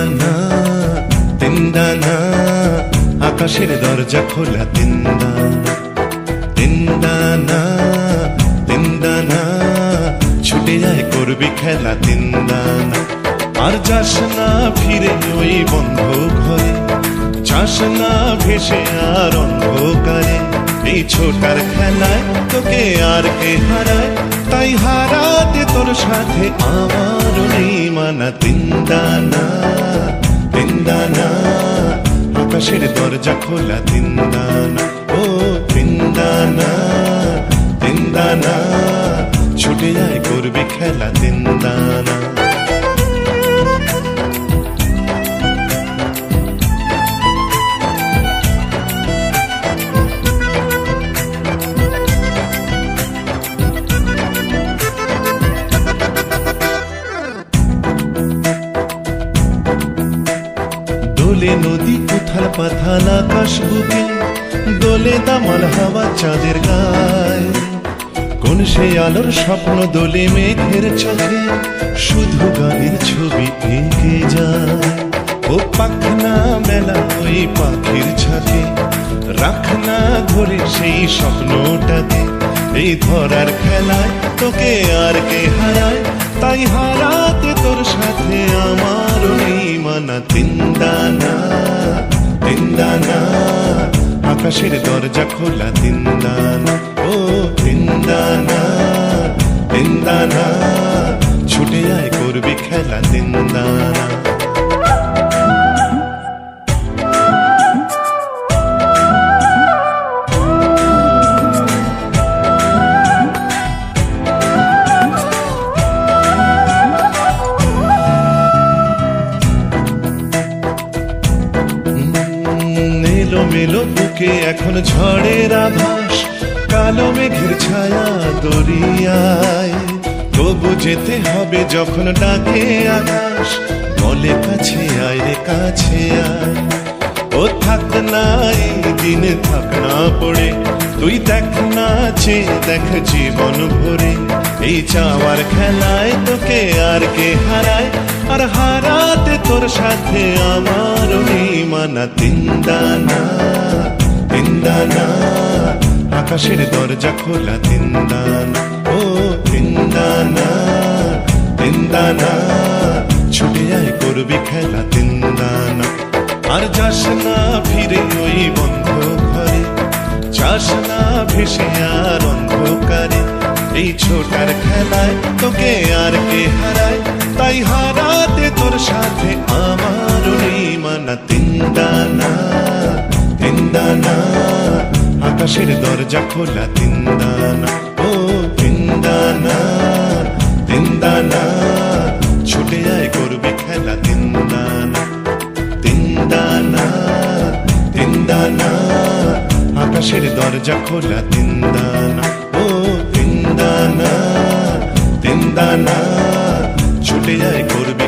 তিনদানা তিনদানা, আকাশের দরজা খোলা তিনদানা তিনদানা তিনদানা, ছুটে যায় করবি খেলা তিনদানা। আর যাস না ফিরে ওই বন্ধ ঘরে যাস না ভেসে আর অন্ধকারে, এই ছোটার খেলায় তোকে আর কে হারায়? তাই হার সাথে আমার মানা তিন্দানা তিন্দানা আকাশের দরজা খোলা তিন্দানা ও তিন্দানা তিন্দানা ছুটে যায় করবে খেলা তিন্দানা দোলে নদী, উথাল পাথাল আকাশ বুকে দোলে দামাল হাওয়া চাঁদের গায়। কোন সে আলোর স্বপ্ন দোলে মেঘের চোখে, শুধু গানের ছবি এঁকে যায়। ও পাখনা মেলা ওই পাখির ছাকে রাখনা ধরে সেই স্বপ্নটাকে এই ধরার খেলায় তোকে আর কে হারায়, তাই হারাতে তোর সাথে। নেই মানা তিন্দানা তিন্দানা আকাশের দরজা খোলা তিন্দানা ও তিন্দানা তিন্দানা ছুটে আয় করবি খেলা তিন্দানা বুকে এখন ঝড়ের আভাস কালো মেঘের ছায়া দরিয়ায়। তবু যেতে হবে যখন ডাকে আকাশ, বলে কাছে আয় রে, কাছে আয়। ও থাক না, এই দিনে থাক না পড়ে, তুই দেখ না চেয়ে দেখ জীবন ভরে। এই চাওয়ার খেলায় তোকে আর কে হারায়, আর হারাতে তোর সাথে আমার মানা তিন্দানা। তিন্দানা আকাশের দরজা খোলা তিন্দানা ও তিন্দানা তিন্দানা ছুটে যায় করবি খেলা তিন্দানা আর যাস না ফিরে ওই বন্ধ ঘরে যাস না ভেসে আর অন্ধকারে, এই ছোটার খেলায় তোকে আর কে হারায়? তাই হারাতে তোর সাথে আমার মানা তিন্দানা তিন্দানা, আকাশের দরজা খোলা তিন্দানা, ও তিন্দানা তিন্দানা, ছুটে যায় করবি খেলা তিন্দানা তিন্দানা তিন্দানা, আকাশের দরজা খোলা তিন্দানা, ও তিন্দানা তিন্দানা, ছুটে যায় করবি